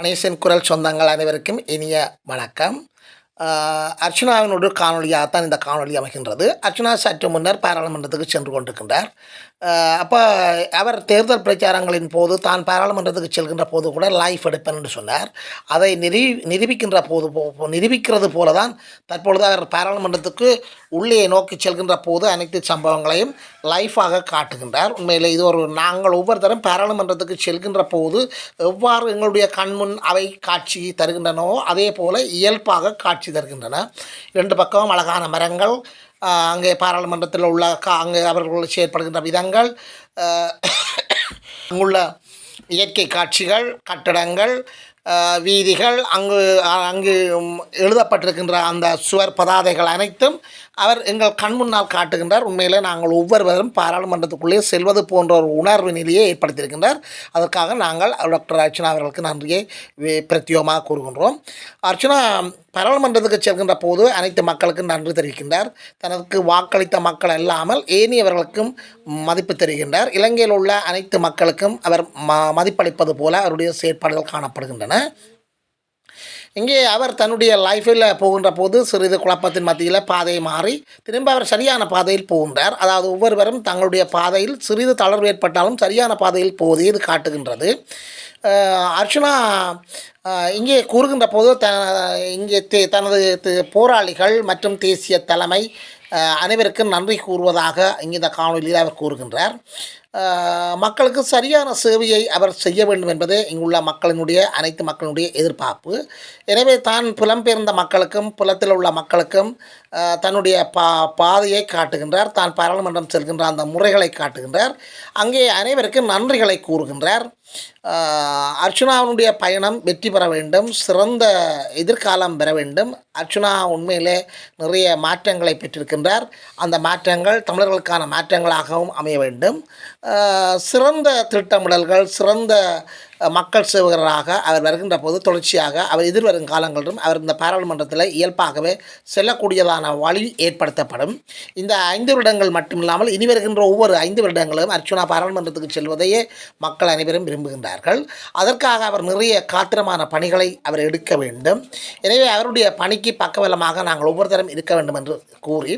கணேசன் குரல் சொந்தங்கள் அனைவருக்கும் இனிய வணக்கம். ஆஹ் காணொலியாக தான் இந்த காணொளி அமைகின்றது. அர்ச்சனா சற்று முன்னர் பாராளுமன்றத்துக்கு சென்று கொண்டிருக்கின்றார். அப்போ அவர் தேர்தல் பிரச்சாரங்களின் போது தான் பாராளுமன்றத்துக்கு செல்கின்ற போது கூட லைஃப் எடுப்பேன் என்று சொன்னார். அதை நிரூ நிரூபிக்கின்ற போது போ- நிரூபிக்கிறது போல தான் தற்பொழுது அவர் பாராளுமன்றத்துக்கு உள்ளே நோக்கி செல்கின்ற போது அனைத்து சம்பவங்களையும் லைஃபாக காட்டுகின்றார். உண்மையில் இது ஒரு நாங்கள் ஒவ்வொருத்தரும் பாராளுமன்றத்துக்கு செல்கின்ற போது எவ்வாறு எங்களுடைய கண்முன் அவை காட்சி தருகின்றனவோ அதே போல் இயல்பாக காட்சி தருகின்றன. இரண்டு பக்கமும் அழகான மரங்கள் அங்கே பாராளுமன்றத்தில் உள்ள கா அங்கே அவர்கள் செயற்படுகின்ற விதங்கள் அங்குள்ள இயற்கை காட்சிகள் கட்டடங்கள் வீதிகள் அங்கு அங்கு எழுதப்பட்டிருக்கின்ற அந்த சுவர் பதாதைகள் அனைத்தும் அவர் எங்கள் கண் முன்னால் காட்டுகின்றார். உண்மையில் நாங்கள் ஒவ்வொருவரும் பாராளுமன்றத்துக்குள்ளே செல்வது போன்ற ஒரு உணர்வு நிலையை ஏற்படுத்தியிருக்கின்றார். அதற்காக நாங்கள் டாக்டர் அர்ச்சனா அவர்களுக்கு நன்றியை பிரத்யோகமாக பிரத்யேகமாக கூறுகின்றோம். அர்ச்சனா பாராளுமன்றத்துக்கு செல்கின்ற போது அனைத்து மக்களுக்கும் நன்றி தெரிவிக்கின்றார். தனக்கு வாக்களித்த மக்கள் அல்லாமல் ஏனியவர்களுக்கும் மதிப்பு தெரிகின்றார் இலங்கையில் உள்ள அனைத்து மக்களுக்கும் அவர் ம மதிப்பளிப்பது போல அவருடைய செயற்பாடுகள் காணப்படுகின்றன. இங்கே அவர் தன்னுடைய லைஃப்பில் போகின்ற போது சிறிது குழப்பத்தின் மத்தியில் பாதையை மாறி திரும்ப அவர் சரியான பாதையில் போகின்றார். அதாவது ஒவ்வொருவரும் தங்களுடைய பாதையில் சிறிது தளர்வு ஏற்பட்டாலும் சரியான பாதையில் போவதை இது காட்டுகின்றது. அர்ச்சனா இங்கே கூறுகின்ற போது த இங்கே தே தனது போராளிகள் மற்றும் தேசிய தலைமை அனைவருக்கும் நன்றி கூறுவதாக இங்கே இந்த காணொலியில் அவர் கூறுகின்றார். மக்களுக்கு சரியான சேவையை அவர் செய்ய வேண்டும் என்பதே இங்குள்ள மக்களினுடைய அனைத்து மக்களினுடைய எதிர்பார்ப்பு. எனவே தான் புலம்பெயர்ந்த மக்களுக்கும் புலத்தில் உள்ள மக்களுக்கும் தன்னுடைய பா பாதையை காட்டுகின்றார். தான் பாராளுமன்றம் செல்கின்ற அந்த முறைகளை காட்டுகின்றார். அங்கே அனைவருக்கும் நன்றிகளை கூறுகின்றார். அஹ், அர்ச்சுனாவினுடைய பயணம் வெற்றி பெற வேண்டும் சிறந்த எதிர்காலம் பெற வேண்டும். அர்ச்சுனா உண்மையிலே நிறைய மாற்றங்களை பெற்றிருக்கின்றார். அந்த மாற்றங்கள் தமிழர்களுக்கான மாற்றங்களாகவும் அமைய வேண்டும். சிறந்த திட்டமிடல்கள் சிறந்த மக்கள் சேவகராக அவர் வருகின்ற போது தொடர்ச்சியாக அவர் எதிர்வரும் காலங்களிலும் அவர் இந்த பாராளுமன்றத்தில் இயல்பாகவே செல்லக்கூடியதான வழி ஏற்படுத்தப்படும். இந்த ஐந்து வருடங்கள் மட்டுமில்லாமல் இனி வருகின்ற ஒவ்வொரு ஐந்து வருடங்களும் அர்ச்சுனா பாராளுமன்றத்துக்கு செல்வதையே மக்கள் அனைவரும் விரும்புகின்றார்கள். அதற்காக அவர் நிறைய காத்திரமான பணிகளை அவர் எடுக்க வேண்டும். எனவே அவருடைய பணிக்கு பக்கபலமாக நாங்கள் ஒவ்வொருத்தரும் இருக்க வேண்டும் என்று கூறி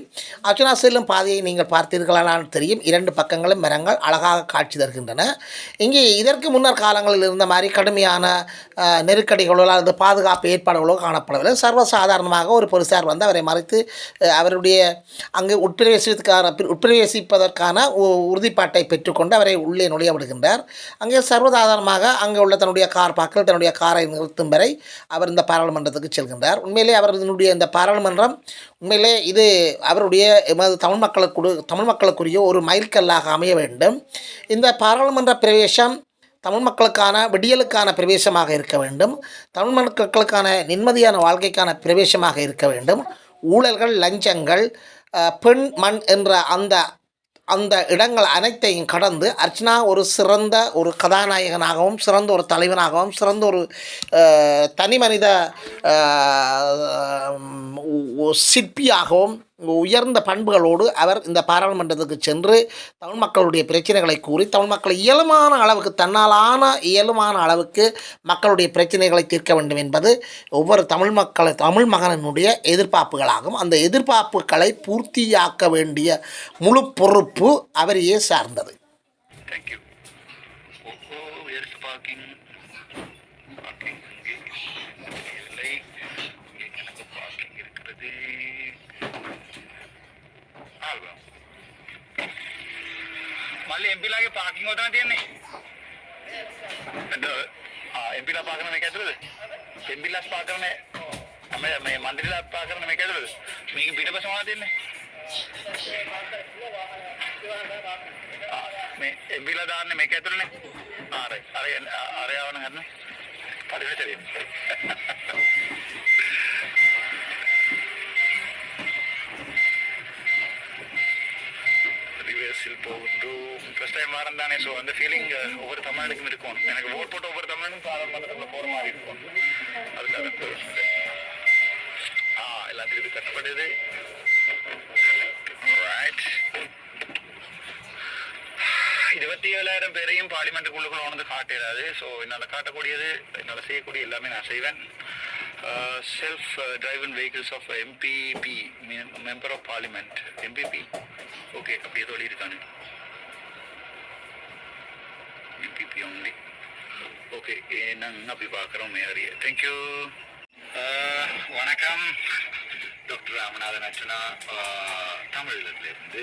அர்ச்சுனா செல்லும் பாதையை நீங்கள் பார்த்தீர்களானால் தெரியும். இரண்டு பக்கங்களும் மரங்கள் அழகாக காட்சி தருகின்றன. இங்கே இதற்கு முன்னர் காலங்களில் இந்த மாதிரி கடுமையான நெருக்கடிகளோ அல்லது பாதுகாப்பு ஏற்பாடுகளோ காணப்படவில்லை. சர்வசாதாரணமாக ஒரு போலீசார் வந்து அவரை மறைத்து அவருடைய அங்கு உட்பிரவேசிப்பதற்கான உட்பிரவேசிப்பதற்கான உறுதிப்பாட்டை பெற்றுக்கொண்டு அவரை உள்ளே நுழைய விடுகின்றார். அங்கே சர்வசாதாரணமாக அங்கே உள்ள தன்னுடைய கார் பார்க்கல் தன்னுடைய காரை நிறுத்தும் வரை அவர் இந்த பாராளுமன்றத்துக்கு செல்கின்றார். உண்மையிலே அவர்களுடைய இந்த பாராளுமன்றம் உண்மையிலே இது அவருடைய எமது தமிழ் மக்களுக்கு தமிழ் மக்களுக்குரிய ஒரு மைல்கல்லாக அமைய வேண்டும். இந்த பாராளுமன்ற பிரவேசம் தமிழ் மக்களுக்கான விடியலுக்கான பிரவேசமாக இருக்க வேண்டும். தமிழ் மக்களுக்கான நிம்மதியான வாழ்க்கைக்கான பிரவேசமாக இருக்க வேண்டும். ஊழல்கள் லஞ்சங்கள் பெண் மண் என்ற அந்த அந்த இடங்கள் அனைத்தையும் கடந்து அர்ச்சனா ஒரு சிறந்த ஒரு கதாநாயகனாகவும் சிறந்த ஒரு தலைவனாகவும் சிறந்த ஒரு தனி மனித சிற்பியாகவும் உயர்ந்த பண்புகளோடு அவர் இந்த பாராளுமன்றத்துக்கு சென்று தமிழ் மக்களுடைய பிரச்சனைகளை கூறி தமிழ் மக்கள் இயலுமான அளவுக்கு தன்னாலான இயலுமான அளவுக்கு மக்களுடைய பிரச்சனைகளை தீர்க்க வேண்டும் என்பது ஒவ்வொரு தமிழ் மக்களை தமிழ் மகனினுடைய எதிர்பார்ப்புகளாகும். அந்த எதிர்பார்ப்புகளை பூர்த்தியாக்க வேண்டிய முழு பொறுப்பு அவரையே சார்ந்தது. Thank you. Oh, oh, හොතන තියන්නේ? එම්පිලා පා කරන එක ඇතුළද? එම්පිලාස් පා කරන අම මේ මන්දිරිලා පා කරන මේක ඇතුළද? මේක පිටපස මොනවද තියන්නේ? මේ එම්පිලා දාන්නේ මේක ඇතුළනේ. ආ අර අර යවන ගන්න. පරිවචරේ ரிவர்ஸில் போகின்றோம் ஃபர்ஸ்ட் டைம் வரேன் தானே. ஸோ அந்த ஃபீலிங் ஒவ்வொரு தமிழனுக்கும் இருக்கும். எனக்கு ஓட் போட்டு ஒவ்வொரு தமிழனுக்கும் பாராளுமன்றத்தில் போகிற மாதிரி இருக்கும். அதுக்காக ஆ எல்லாத்துக்கும் இது கட்டப்படுது ரைட் இருபத்தி ஏழாயிரம் பேரையும் பார்லிமெண்ட்டுக்குள்ளுக்குள்ள வந்து காட்டிடாது ஸோ என்னால் காட்டக்கூடியது என்னால் செய்யக்கூடிய எல்லாமே நான் செய்வேன். Self driven vehicles of MPP member of parliament MPP okay அப்படியே சொல்லியிருக்கானு எம்பிபி ஒன்லி ஓகே நாங்கள் அப்படி பார்க்குறோம் மேரிய தேங்க்யூ வணக்கம். டாக்டர் ராமநாதன் அர்ச்சனா தமிழ்லேருந்து.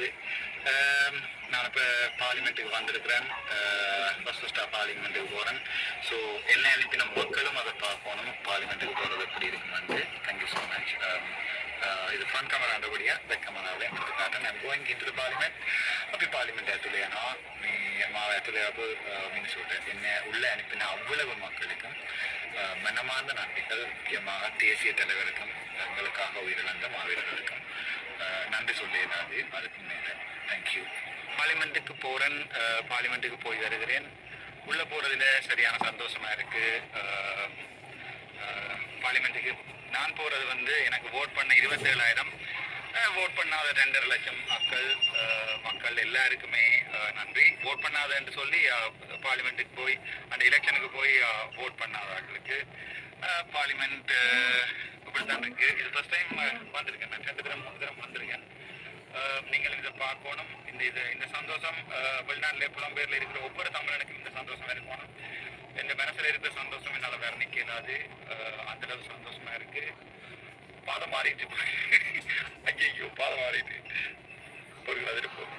நான் இப்போ பார்லிமெண்ட்டுக்கு வந்திருக்கிறேன். ஃபர்ஸ்ட் ஃபஸ்ட்டாக பார்லிமெண்ட்டுக்கு போகிறேன் ஸோ என்ன அனுப்பின மக்களும் அதை பார்க்கணும். பார்லிமெண்ட்டுக்கு போகிறது எப்படி இருக்குமெண்டு தேங்க்யூ ஸோ மச் இது ஃப்ரண்ட் கேமரா ஆண்டபடியாக பேக் கேமராவில் எடுத்து காட்டேன் நான் கோயிங் இன்டு பார்லிமெண்ட் அப்படி பார்லிமெண்ட் ඇතුළේයනවා මේ මාව ඇතුළේ අප මිනිසුට එන්න உள்ள அனுப்பின அவ்வளவு மக்களுக்கும் அஹ், மனமார்ந்த நன்றிகள் முக்கியமாக தேசிய தலைவருக்கும் எங்களுக்காக உயிரிழந்த மாவீரர்களுக்கும் அஹ், நன்றி சொல்லியதாது அதுக்கு மேலே தேங்க்யூ பார்லிமெண்ட்டுக்கு போகிறேன் பார்லிமெண்ட்டுக்கு போய் வருகிறேன் உள்ளே போகிறதுல சரியான சந்தோஷமா இருக்கு அஹ், அஹ், பார்லிமெண்ட்டுக்கு நான் போகிறது வந்து எனக்கு ஓட் பண்ண இருபத்தேழாயிரம் ஓட் பண்ணாத ரெண்டரை லட்சம் மக்கள் மக்கள் எல்லாருக்குமே நன்றி. ஓட் பண்ணாதன்னு சொல்லி பார்லிமெண்ட்டுக்கு போய் அந்த எலெக்ஷனுக்கு போய் ஓட் பண்ணாதவர்களுக்கு பார்லிமெண்ட் இப்படித்தான் இருக்கு. இது ஃபர்ஸ்ட் டைம் வந்திருக்கேன். நான் ரெண்டு தரம் மூணு தரம் வந்திருக்கேன். நீங்கள் இதை பார்க்கணும். இந்த இது இந்த சந்தோஷம் வெளிநாட்டில் புலம்பெயரில் இருக்கிற ஒவ்வொரு தமிழனுக்கும் இந்த சந்தோஷம் இருக்கணும். என் மனசுல இருக்கிற சந்தோஷம் என்னால வேற இயலாது அஹ், அந்த அளவு சந்தோஷமா இருக்கு. பாதம் மாறிட்டு. ஐயோ பாதம் மாறிட்டு. ஒரு அதிருப்போம்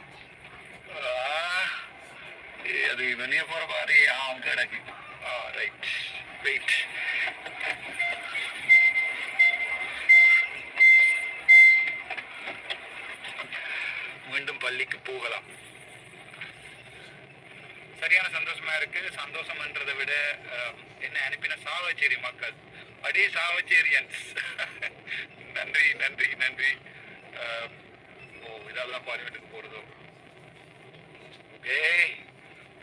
அது வெளியே போற மாதிரி ஆம் கிடக்கு. ரைட் வெயிட் மீண்டும் பள்ளிக்கு போகலாம். சரியான சந்தோஷமா இருக்கு. சந்தோஷம்ன்றதை விட என்ன அனுப்பின சாவச்சேரி மக்கள். அடே சாவச்சேரியன்ஸ். நன்றி நன்றி நன்றி. ஓ இதெல்லாம் பார்லிமெண்ட்டுக்கு போறதோ ஓகே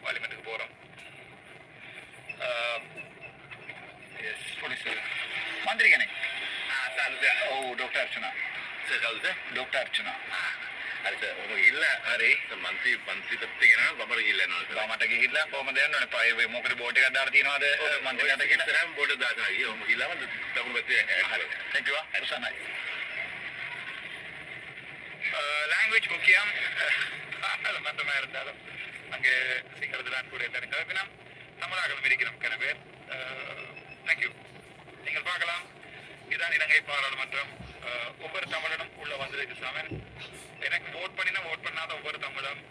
பார்லிமெண்ட்டுக்கு போறோம். எஸ் போலீஸ் மந்திரிகனே. ஓ doctor Archana. Sir doctor Archana. හරිද ඔබ ඉල්ල හරි මන්ත්‍රී මන්ත්‍රී පැත්තේ ගෙන බබර ඉල්ලනවා මට ගිහිල්ලා කොහමද යන්න ඕනේ පයි මොකද බෝඩ් එකක් දාලා තියනවාද මන්ත්‍රීලාට කියලා ඉතරම් බෝඩ දානවා ඊ ඔබ ඉල්ලම දකුණු පැත්තේ හරි Thank you. Usana. லாங்குவேஜ் முக்கியம் மந்தமாக இருந்தாலும் அங்கே சிங்களத்தில் கூட எல்லாரும் கலப்பினோம் தமிழாகவும் இருக்கிறோம் எனவே தேங்க்யூ நீங்கள் பார்க்கலாம் இதுதான் இலங்கை பாராளுமன்றம் அஹ், ஒவ்வொரு தமிழனும் உள்ள வந்ததுக்கு சமன் எனக்கு ஓட் பண்ணினா ஓட் பண்ணாத ஒவ்வொரு தமிழும்.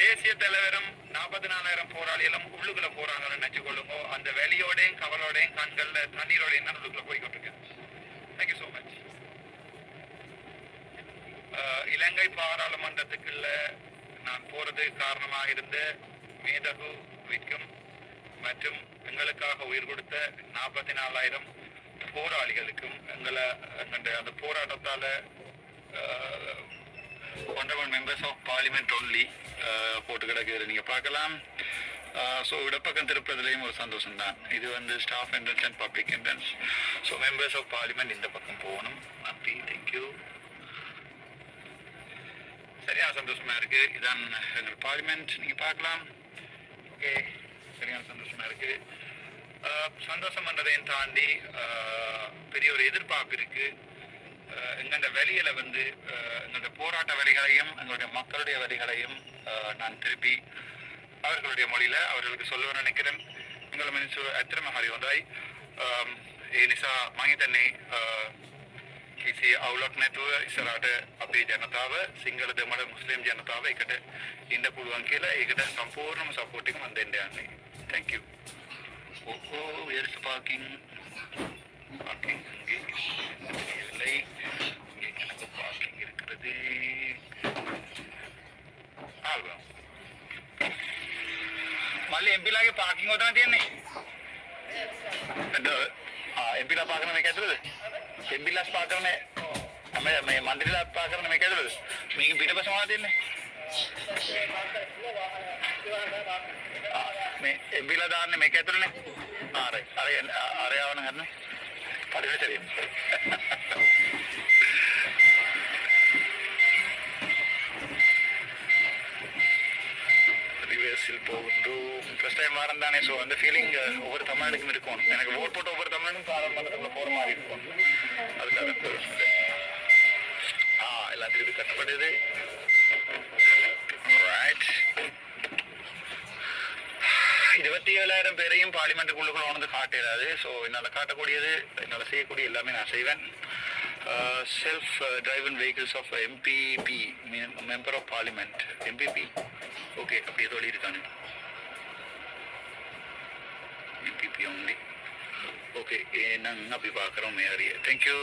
தேசிய தலைவரும் நாற்பத்தி நாலாயிரம் போராளிகளும் உள்ளுக்குள்ள போறாங்கன்னு நினைச்சு கொள்ளுங்க. அந்த வெளியோடையும் கவலோடையும் கண்கள்ல தண்ணீரோடையும் தான் உள்ளுக்குள்ள போய்கிட்டு இருக்கேன் thank you so much Ilangai பாராளுமன்றத்துக்குள்ள நான் போறது காரணமாக இருந்த மேதகு விக்கும் மற்றும் எங்களுக்காக உயிர் கொடுத்த நாற்பத்தி நாலாயிரம் போராளிகளுக்கும் எங்களை எங்களுடைய அந்த போராட்டத்தால one members of parliament only போட்டு கிடக்குது. நீங்கள் பார்க்கலாம். Uh, ஸோ இடப்பக்கம் திருப்பதிலையும் ஒரு சந்தோஷம் தான் இது வந்து staff entrance and public entrance so members of parliament இந்த பக்கம் போகணும். நன்றி தேங்க்யூ சரியான சந்தோஷமா இருக்கு. இதான் எங்கள் பார்லிமெண்ட் நீங்க பார்க்கலாம். ஓகே சரியான சந்தோஷமா இருக்கு. Uh, சந்தோஷம் பண்ணுறதையும் தாண்டி uh, பெரிய ஒரு எதிர்பார்ப்பு இருக்குது ஆஹ் எங்களோட வழியில வந்து ஆஹ் எங்களுடைய போராட்ட வழிகளையும் எங்களுடைய மக்களுடைய வழிகளையும் ஆஹ் நான் திருப்பி அவர்களுடைய மொழியில அவர்களுக்கு சொல்ல நினைக்கிறேன் எங்களை මිනිස්සු ඇත්තටම හරි හොඳයි Um, ඒ නිසා මම හිතන්නේ uh, කිසි අවුලක් නැතුව ඉස්සරහට අපේ ජනතාව සිංහල දෙමළ මුස්ලිම් ජනතාව එකට ඉන්න පුළුවන් කියලා ඒකට සම්පූර්ණම සපෝට් එක මම දෙන්න යන්නේ. Thank you. Oh, oh, where is the parking? මල්ලි එම්පිලාගේ පාකින් ඔතන තියන්නේ. එම්පිලා පාකරන මේක ඇතුළේද? එම්පිලාස් පාකරන මේ මේ මන්දිරලා පාකරන මේක ඇතුළේද? මේක පිටපස මොනවද තියන්නේ? මේ එම්පිලා දාන්නේ මේක ඇතුළේනේ. ආරයි අර අර යවන හැරනේ. அதுவே தெரியும் ரிவர்ஸில் போகின்றோம் டைம் வரேன் தானே ஸோ அந்த ஃபீலிங் ஒவ்வொரு தமிழனுக்கும் இருக்கும் எனக்கு ஓட் போட்டு ஒவ்வொரு தமிழனுக்கும் ஆரம்பத்தில் போகிற மாதிரி இருக்கும் அதுக்காக ஆ எல்லாம் திருப்பி கட்டப்படுது இருபத்தி ஏழாயிரம் பேரையும் பார்லிமெண்ட்டுக்குள்ளுக்குள்ள வந்து காட்டிடாது ஸோ என்னால் காட்டக்கூடியது என்னால் செய்யக்கூடிய எல்லாமே நான் செய்வேன். Self driven vehicles of MPP member of parliament MPP okay அப்படியே ஏதோ இருக்கானு எம்பிபி ஒன்லி ஓகே நாங்கள் அப்படி பார்க்குறோம் மேரிய தேங்க்யூ